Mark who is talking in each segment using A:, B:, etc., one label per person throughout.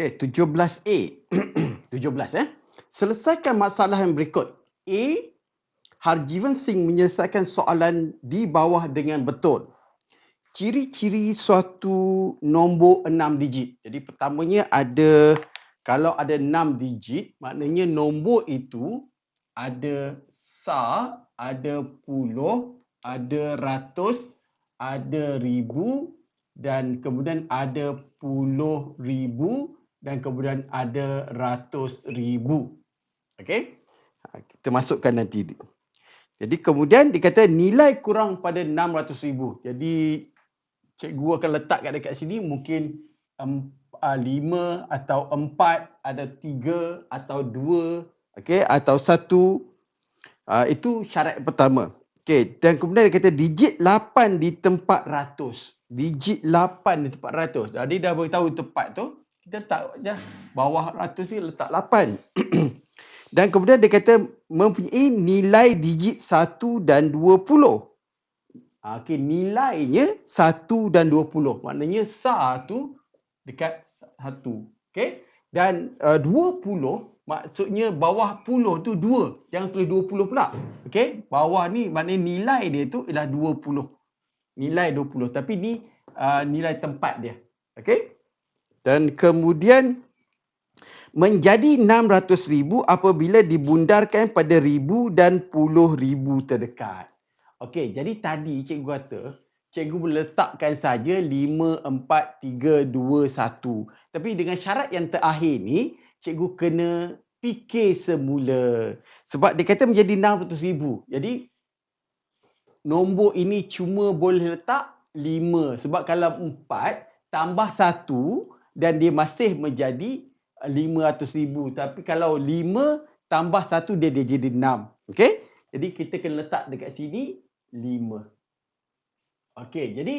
A: Okey, 17A. 17 eh. Selesaikan masalah yang berikut. A. Harjivan Singh menyelesaikan soalan di bawah dengan betul. Ciri-ciri suatu nombor enam digit. Jadi pertamanya ada kalau ada enam digit, maknanya nombor itu ada sa, ada puluh, ada ratus, ada ribu dan kemudian ada puluh ribu dan kemudian ada ratus ribu. Okey? Ha, kita masukkan nanti. Jadi kemudian dikata nilai kurang pada 600 ribu. Jadi cikgu akan letak kat dekat sini mungkin um, uh, lima atau empat, ada tiga atau dua, okay, atau satu. Uh, itu syarat pertama. Okay, dan kemudian dia kata digit lapan di tempat ratus. Digit lapan di tempat ratus. Jadi dah beritahu tempat tu, kita letak je bawah ratus ni letak lapan. dan kemudian dia kata mempunyai nilai digit satu dan dua puluh. Ah, okay, nilainya satu dan dua puluh. Maknanya satu dekat satu. Okay. Dan uh, dua puluh maksudnya bawah puluh tu dua. Jangan tulis dua puluh pula. Okay. Bawah ni maknanya nilai dia tu ialah dua puluh. Nilai dua puluh. Tapi ni uh, nilai tempat dia. Okay. Dan kemudian menjadi enam ratus ribu apabila dibundarkan pada ribu dan puluh ribu terdekat. Okey, jadi tadi cikgu kata cikgu letakkan saja 5, 4, 3, 2, 1. Tapi dengan syarat yang terakhir ni, cikgu kena fikir semula. Sebab dia kata menjadi 600 ribu. Jadi, nombor ini cuma boleh letak 5. Sebab kalau 4 tambah 1 dan dia masih menjadi 500 ribu. Tapi kalau 5 tambah 1 dia, dia jadi 6. Okey? Jadi kita kena letak dekat sini 5. Okey, jadi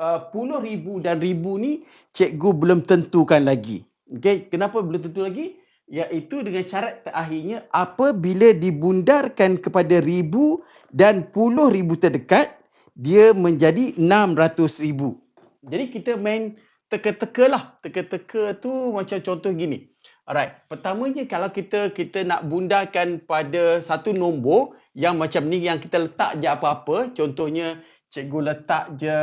A: uh, puluh ribu dan ribu ni cikgu belum tentukan lagi. Okey, kenapa belum tentu lagi? Iaitu dengan syarat terakhirnya apabila dibundarkan kepada ribu dan puluh ribu terdekat, dia menjadi enam ratus ribu. Jadi kita main teka-teka lah. Teka-teka tu macam contoh gini. Alright, pertamanya kalau kita kita nak bundarkan pada satu nombor yang macam ni yang kita letak je apa-apa, contohnya cikgu letak je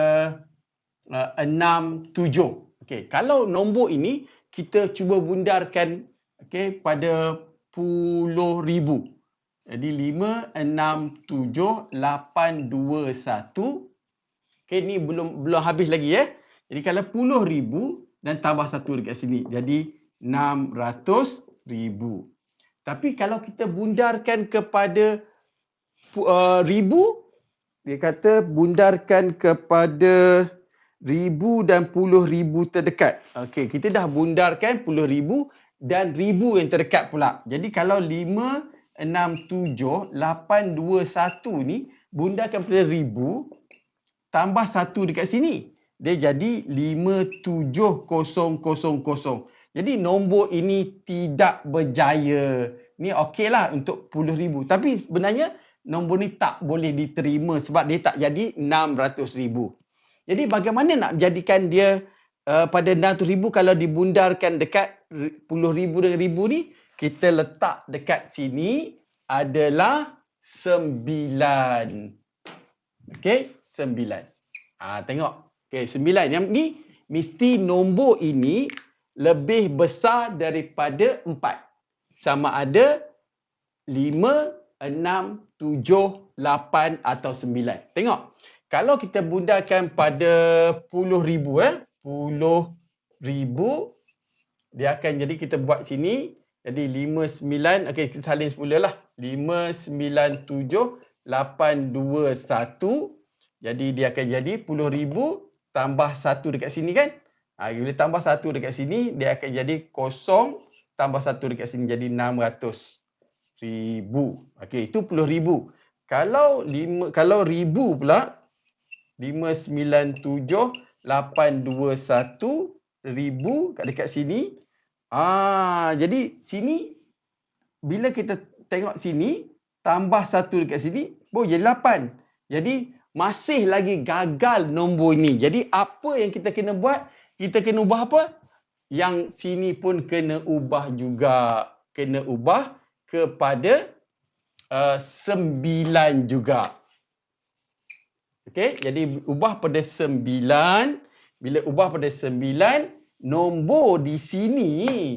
A: uh, enam, tujuh. Okay. Kalau nombor ini kita cuba bundarkan okay, pada puluh ribu. Jadi lima, enam, tujuh, lapan, dua, satu. Okay, ni belum belum habis lagi ya. Eh? Jadi kalau puluh ribu dan tambah satu dekat sini. Jadi enam ratus ribu. Tapi kalau kita bundarkan kepada uh, ribu, dia kata bundarkan kepada ribu dan puluh ribu terdekat. Okey, kita dah bundarkan puluh ribu dan ribu yang terdekat pula. Jadi kalau lima, enam, tujuh, lapan, dua, satu ni bundarkan pada ribu tambah satu dekat sini. Dia jadi lima, tujuh, kosong, kosong, kosong. Jadi nombor ini tidak berjaya. Ni okey lah untuk puluh ribu. Tapi sebenarnya nombor ni tak boleh diterima sebab dia tak jadi 600 ribu. Jadi bagaimana nak jadikan dia uh, pada 600 ribu kalau dibundarkan dekat puluh ribu dengan ribu ni, kita letak dekat sini adalah 9. Okey, 9. Ah tengok. Okey, 9. Yang ni mesti nombor ini lebih besar daripada 4. Sama ada 5, 6, tujuh, lapan atau sembilan. Tengok. Kalau kita bundarkan pada puluh ribu, eh, puluh ribu, dia akan jadi kita buat sini. Jadi lima, sembilan, okey kita salin semula lah. Lima, sembilan, tujuh, lapan, dua, satu. Jadi dia akan jadi puluh ribu tambah satu dekat sini kan. Ha, bila tambah satu dekat sini, dia akan jadi kosong tambah satu dekat sini jadi enam ratus ribu. Okey, itu puluh ribu. Kalau lima, kalau ribu pula, lima sembilan tujuh lapan dua satu ribu kat dekat sini. Ah, jadi sini bila kita tengok sini tambah satu dekat sini, boleh jadi lapan. Jadi masih lagi gagal nombor ini. Jadi apa yang kita kena buat? Kita kena ubah apa? yang sini pun kena ubah juga. Kena ubah kepada uh, sembilan juga. Okey, jadi ubah pada sembilan. Bila ubah pada sembilan, nombor di sini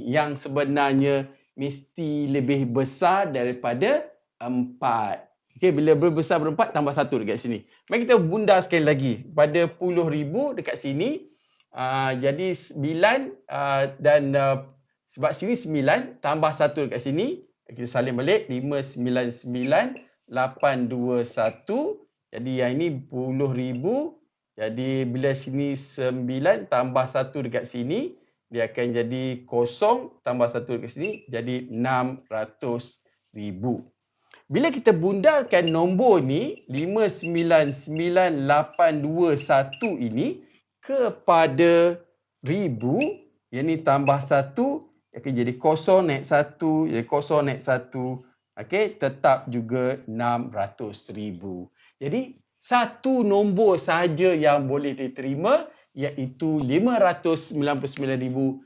A: yang sebenarnya mesti lebih besar daripada empat. Okey, bila berbesar berempat, tambah satu dekat sini. Mari kita bunda sekali lagi. Pada puluh ribu dekat sini, uh, jadi sembilan uh, dan uh, sebab sini sembilan, tambah satu dekat sini. Kita salin balik, lima, sembilan, sembilan, lapan, dua, satu. Jadi yang ini puluh ribu. Jadi bila sini sembilan, tambah satu dekat sini, dia akan jadi kosong, tambah satu dekat sini, jadi enam ratus ribu. Bila kita bundalkan nombor ni, lima, sembilan, sembilan, lapan, dua, satu ini kepada ribu, yang ni tambah satu, akan jadi kosong naik satu, jadi kosong naik satu. Okey, tetap juga 600 ribu. Jadi, satu nombor sahaja yang boleh diterima iaitu 599,821.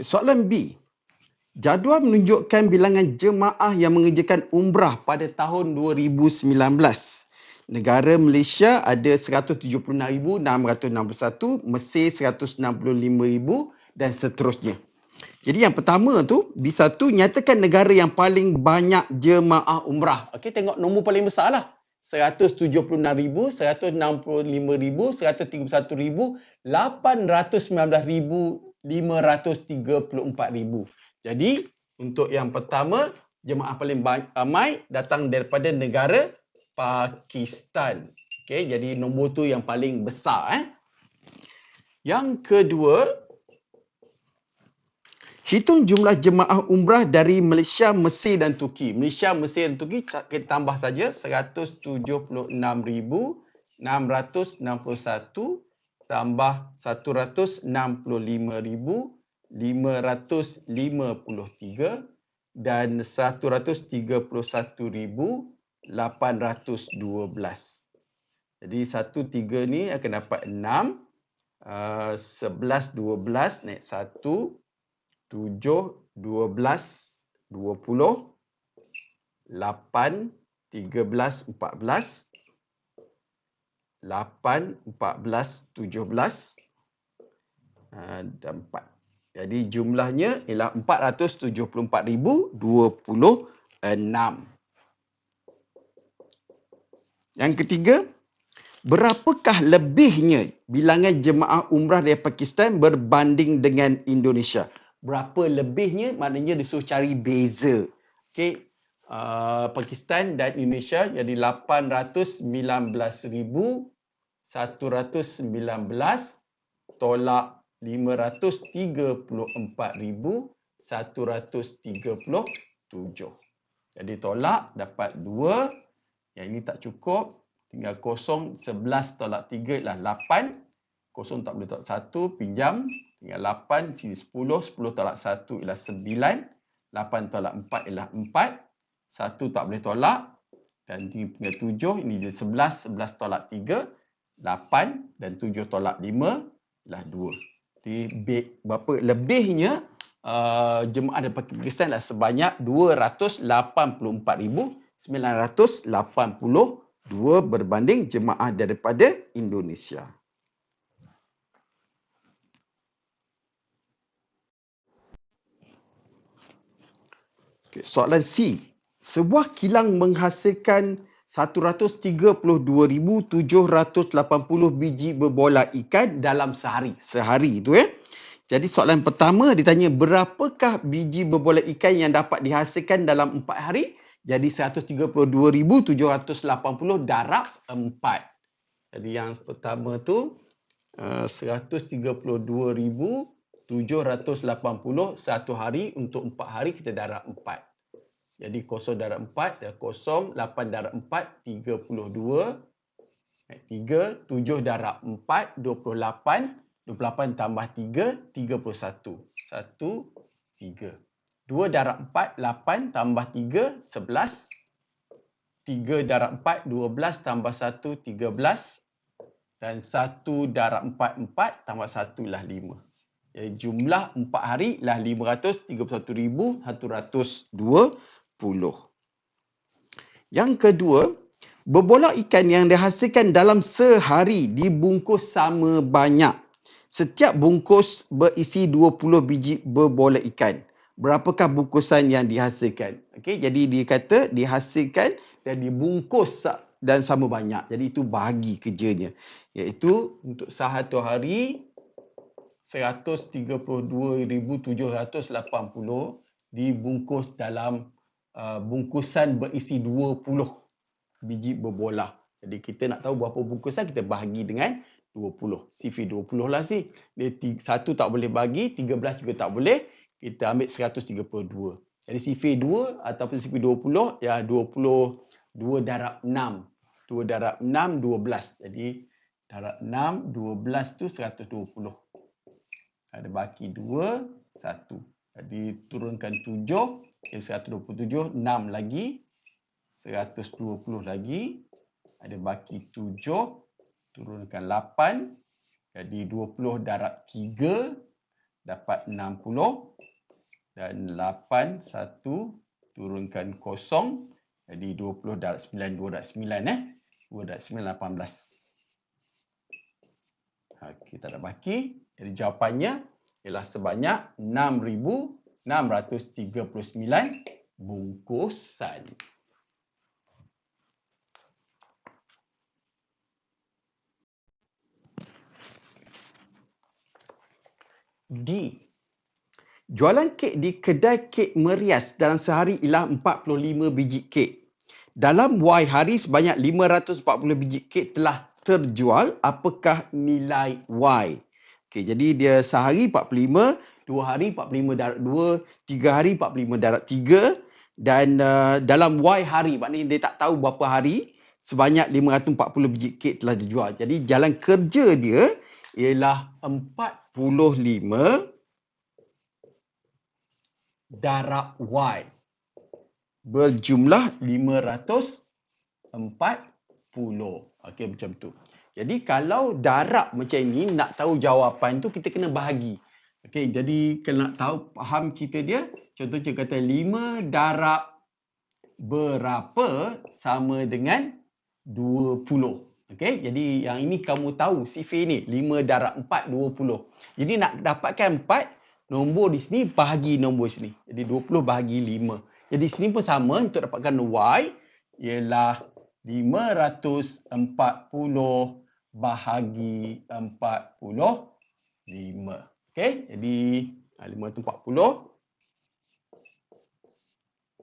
A: Okay, soalan B. Jadual menunjukkan bilangan jemaah yang mengerjakan umrah pada tahun 2019. Negara Malaysia ada 176,661, Mesir 165,000 dan seterusnya. Jadi yang pertama tu, di satu nyatakan negara yang paling banyak jemaah umrah. Okey, tengok nombor paling besar lah. 176,000, 165,000, 131,000, 819,000, 534,000. Jadi untuk yang pertama, jemaah paling ramai datang daripada negara Pakistan. Okey, jadi nombor tu yang paling besar eh. Yang kedua, hitung jumlah jemaah umrah dari Malaysia, Mesir dan Turki. Malaysia, Mesir dan Turki kita tambah saja 176,661 tambah 165,000 553 dan 131,812. Jadi satu tiga ni akan dapat enam. Uh, sebelas dua belas naik satu. Tujuh dua belas dua puluh. Lapan tiga belas empat belas. Lapan empat belas tujuh belas. Uh, dan empat. Jadi jumlahnya ialah 474,026. Yang ketiga, berapakah lebihnya bilangan jemaah umrah dari Pakistan berbanding dengan Indonesia? Berapa lebihnya? Maknanya disuruh cari beza. Okey. Uh, Pakistan dan Indonesia jadi 819,119 tolak 534,137. Jadi tolak dapat 2. Yang ini tak cukup. Tinggal kosong. 11 tolak 3 ialah 8. Kosong tak boleh tolak 1. Pinjam. Tinggal 8. Sini 10. 10 tolak 1 ialah 9. 8 tolak 4 ialah 4. 1 tak boleh tolak. Dan tinggal 7. Ini jadi 11. 11 tolak 3. 8. Dan 7 tolak 5 ialah 2. Jadi berapa lebihnya uh, jemaah daripada Pakistan adalah sebanyak 284,982 berbanding jemaah daripada Indonesia. Okay, soalan C. Sebuah kilang menghasilkan 132,780 biji berbola ikan dalam sehari. Sehari itu ya. Jadi soalan pertama ditanya berapakah biji berbola ikan yang dapat dihasilkan dalam empat hari? Jadi 132,780 darab empat. Jadi yang pertama tu uh, 132,780 satu hari untuk empat hari kita darab empat. Jadi kosong darab empat, dan kosong, lapan darab empat, tiga puluh dua. Tiga, tujuh darab empat, dua puluh lapan. Dua puluh lapan tambah tiga, tiga puluh satu. Satu, tiga. Dua darab empat, lapan tambah tiga, sebelas. 3 darab 4, 12 tambah 1, 13. Dan 1 darab 4, 4 tambah 1 lah 5. Jadi jumlah 4 hari lah 531,120. Yang kedua, berbolak ikan yang dihasilkan dalam sehari dibungkus sama banyak. Setiap bungkus berisi 20 biji berbolak ikan. Berapakah bungkusan yang dihasilkan? Okey, jadi dia kata dihasilkan dan dibungkus dan sama banyak. Jadi itu bahagi kerjanya. Iaitu untuk satu hari 132,780 dibungkus dalam uh, bungkusan berisi 20 biji berbola. Jadi kita nak tahu berapa bungkusan kita bahagi dengan 20. CV 20 lah sih. Dia satu tak boleh bagi, 13 juga tak boleh. Kita ambil 132. Jadi CV 2 ataupun CV 20 ya 20 2 darab 6. 2 darab 6, 12. Jadi, darab 6, 12 tu 120. Ada baki 2, 1. Jadi, turunkan 7, okay, 127, 6 lagi. 120 lagi. Ada baki 7, turunkan 8. Jadi, 20 darab 3, dapat 60. Dan 8, 1, turunkan 0. Jadi 20 darab 9, 2 darab 9 eh. 2 darab 9, 18. Ha, kita tak baki. Jadi jawapannya ialah sebanyak 6,639 bungkusan. D. Jualan kek di kedai kek merias dalam sehari ialah 45 biji kek. Dalam Y hari sebanyak 540 biji kek telah terjual. Apakah nilai Y? Okay, jadi dia sehari 45, dua hari 45 darab 2, tiga hari 45 darab 3 dan uh, dalam Y hari maknanya dia tak tahu berapa hari sebanyak 540 biji kek telah dijual. Jadi jalan kerja dia ialah 45 darab Y berjumlah 540. Okey macam tu. Jadi kalau darab macam ni nak tahu jawapan tu kita kena bahagi. Okey jadi kalau nak tahu faham cerita dia contohnya kata 5 darab berapa sama dengan 20. Okey jadi yang ini kamu tahu sifir ni 5 darab 4 20. Jadi nak dapatkan 4 nombor di sini bahagi nombor sini. Jadi 20 bahagi 5. Jadi sini pun sama untuk dapatkan Y ialah 540 bahagi 45. Okey, jadi 540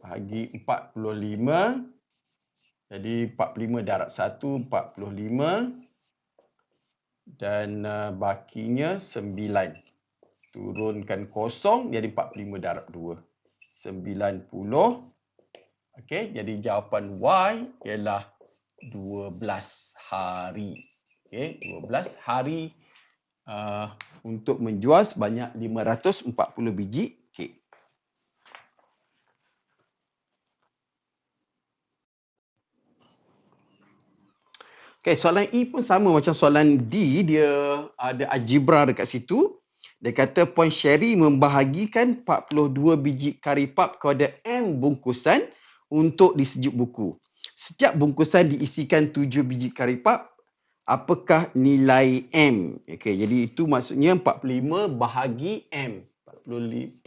A: bahagi 45. Jadi 45 darab 1, 45. Dan uh, bakinya 9. Turunkan kosong jadi 45 darab 2. 90. Okey, jadi jawapan Y ialah 12 hari. Okey, 12 hari uh, untuk menjual sebanyak 540 biji kek. Okey, soalan E pun sama macam soalan D, dia ada algebra dekat situ. Dia kata Puan Sherry membahagikan 42 biji kari pap kepada M bungkusan untuk disejuk buku. Setiap bungkusan diisikan 7 biji kari pap. Apakah nilai M? Okay, jadi itu maksudnya 45 bahagi M. 42.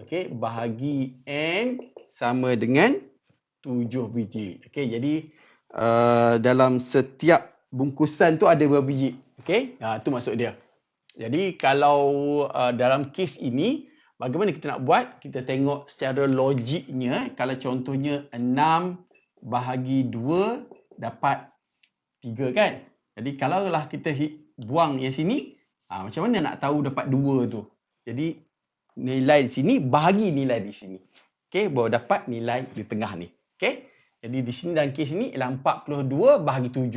A: Okay, bahagi M sama dengan 7 biji. Okay, jadi uh, dalam setiap bungkusan tu ada berapa biji? Okay, uh, itu maksud dia. Jadi kalau uh, dalam kes ini bagaimana kita nak buat? Kita tengok secara logiknya kalau contohnya 6 bahagi 2 dapat 3 kan? Jadi kalau lah kita buang yang sini, ha, macam mana nak tahu dapat 2 tu? Jadi nilai di sini bahagi nilai di sini. Okey, baru dapat nilai di tengah ni. Okey? Jadi di sini dalam kes ini ialah 42 bahagi 7.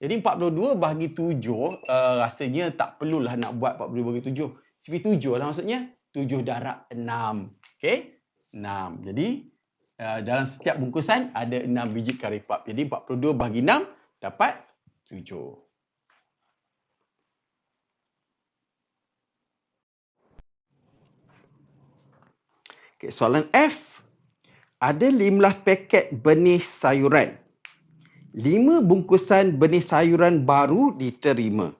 A: Jadi 42 bahagi 7 uh, rasanya tak perlulah nak buat 42 bahagi 7. CV 7 lah maksudnya. 7 darab 6. Okey? 6. Jadi uh, dalam setiap bungkusan ada 6 biji kari pap. Jadi 42 bahagi 6 dapat 7. Okay, soalan F. Ada 15 paket benih sayuran. 5 bungkusan benih sayuran baru diterima.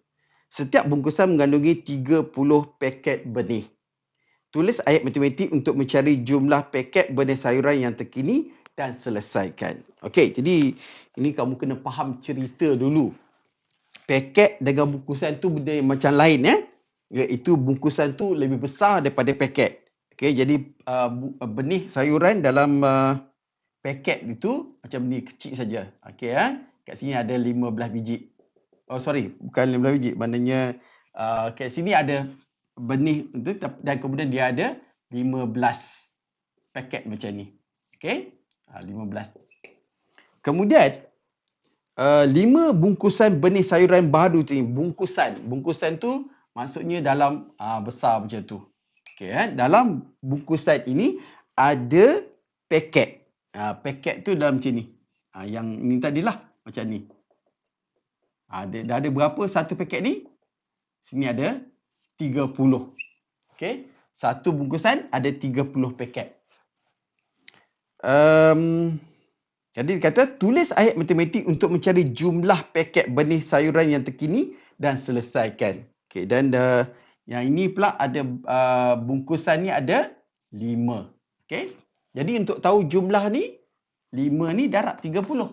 A: Setiap bungkusan mengandungi 30 paket benih. Tulis ayat matematik untuk mencari jumlah paket benih sayuran yang terkini dan selesaikan. Okey, jadi ini kamu kena faham cerita dulu. Paket dengan bungkusan tu benda yang macam lain ya. Iaitu bungkusan tu lebih besar daripada paket. Okey, jadi uh, uh, benih sayuran dalam uh, paket itu macam benih kecil saja. Okey ya. Kat sini ada 15 biji. Oh sorry, bukan 15 biji. Maknanya uh, kat sini ada benih itu dan kemudian dia ada 15 paket macam ni. Okey? Uh, 15. Kemudian uh, 5 bungkusan benih sayuran baru tu bungkusan. Bungkusan tu maksudnya dalam uh, besar macam tu. Okay, eh? Dalam bungkusan ini ada paket. Ha, paket tu dalam macam ni. Ha, yang ni tadilah macam ni. Ha, dia, dah ada berapa satu paket ni? Sini ada 30. Okay. Satu bungkusan ada 30 paket. Um, jadi kata tulis ayat matematik untuk mencari jumlah paket benih sayuran yang terkini dan selesaikan. Okay, dan uh, yang ini pula ada uh, bungkusan ni ada lima. Okey. Jadi untuk tahu jumlah ni, lima ni darab tiga puluh.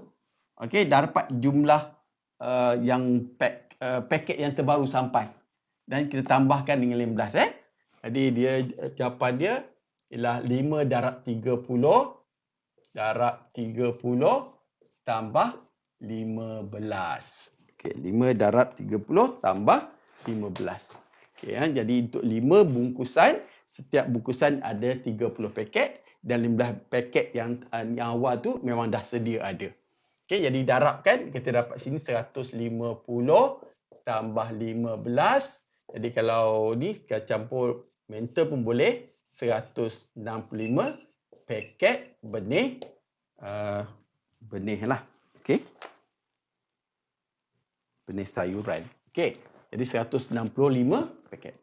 A: Okey, dah dapat jumlah uh, yang pack, uh, paket yang terbaru sampai. Dan kita tambahkan dengan 15 eh. Jadi dia jawapan dia ialah 5 darab 30 darab 30 tambah 15. Okey, 5 darab 30 tambah 15. Okay, ya. Jadi untuk lima bungkusan, setiap bungkusan ada 30 paket dan 15 paket yang, uh, yang awal tu memang dah sedia ada. Okay, jadi darabkan, kita dapat sini 150 tambah 15. Jadi kalau ni kita campur mental pun boleh. 165 paket benih uh, benih lah. Okay. Benih sayuran. Okay. Jadi 165 paket.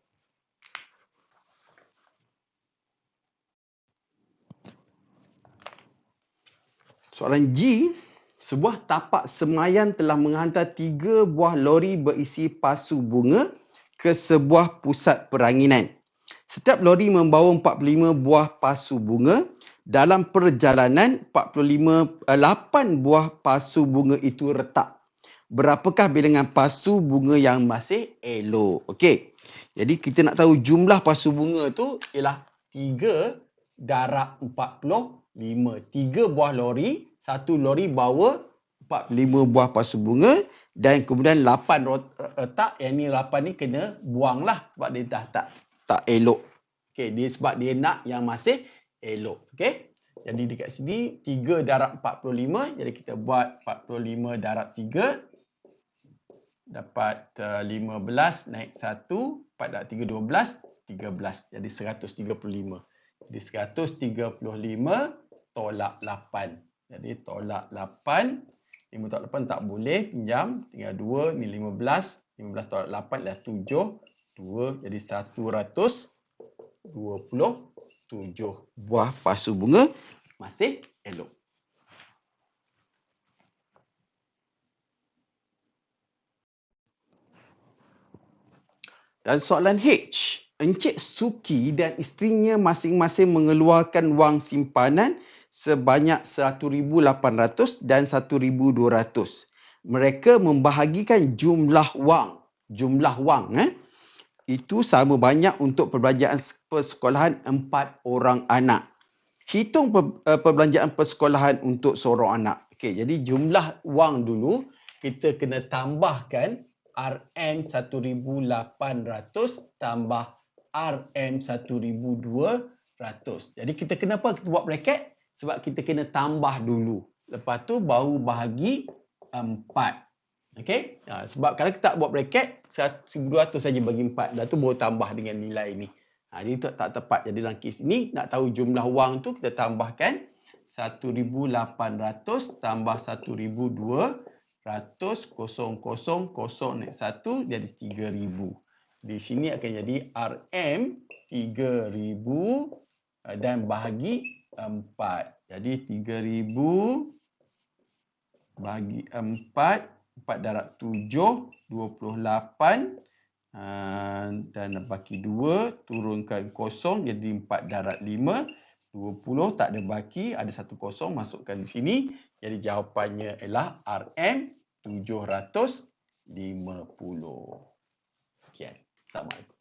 A: Soalan G, sebuah tapak semayan telah menghantar tiga buah lori berisi pasu bunga ke sebuah pusat peranginan. Setiap lori membawa 45 buah pasu bunga. Dalam perjalanan, 45, 8 eh, buah pasu bunga itu retak berapakah bilangan pasu bunga yang masih elok. Okey. Jadi kita nak tahu jumlah pasu bunga tu ialah 3 darab 45. 3 buah lori, satu lori bawa 45 buah pasu bunga dan kemudian 8 retak. Yang ni 8 ni kena buanglah sebab dia dah tak tak elok. Okey, dia sebab dia nak yang masih elok. Okey. Jadi dekat sini 3 darab 45. Jadi kita buat 45 darab 3 dapat uh, 15 naik 1 4 darab 3 12 13 jadi 135 jadi 135 tolak 8 jadi tolak 8 5 tolak 8 tak boleh pinjam. Tinggal 2 ni 15 15 tolak 8 adalah 7 2 jadi 127 buah pasu bunga masih elok Dan soalan H, Encik Suki dan isterinya masing-masing mengeluarkan wang simpanan sebanyak 1,800 dan 1,200. Mereka membahagikan jumlah wang. Jumlah wang eh, itu sama banyak untuk perbelanjaan persekolahan empat orang anak. Hitung eh, perbelanjaan persekolahan untuk seorang anak. Okay, jadi jumlah wang dulu kita kena tambahkan RM 1800 tambah RM 1200. Jadi kita kenapa kita buat bracket? Sebab kita kena tambah dulu. Lepas tu baru bahagi 4. Okey? Ha, sebab kalau kita tak buat bracket, 1200 saja bagi 4. Dah tu baru tambah dengan nilai ni. Ha, jadi tak, tak tepat. Jadi dalam kes ini, nak tahu jumlah wang tu, kita tambahkan 1800 tambah 1200 kosong kosong kosong naik 1 jadi 3000. Di sini akan jadi RM 3000 eh, dan bahagi 4. Jadi 3000 bagi 4 4 darab 7 28 uh, dan bagi 2 turunkan kosong jadi 4 darab 5 20 tak ada baki ada satu kosong masukkan di sini. Jadi jawapannya ialah RM 750 sekian. Assalamualaikum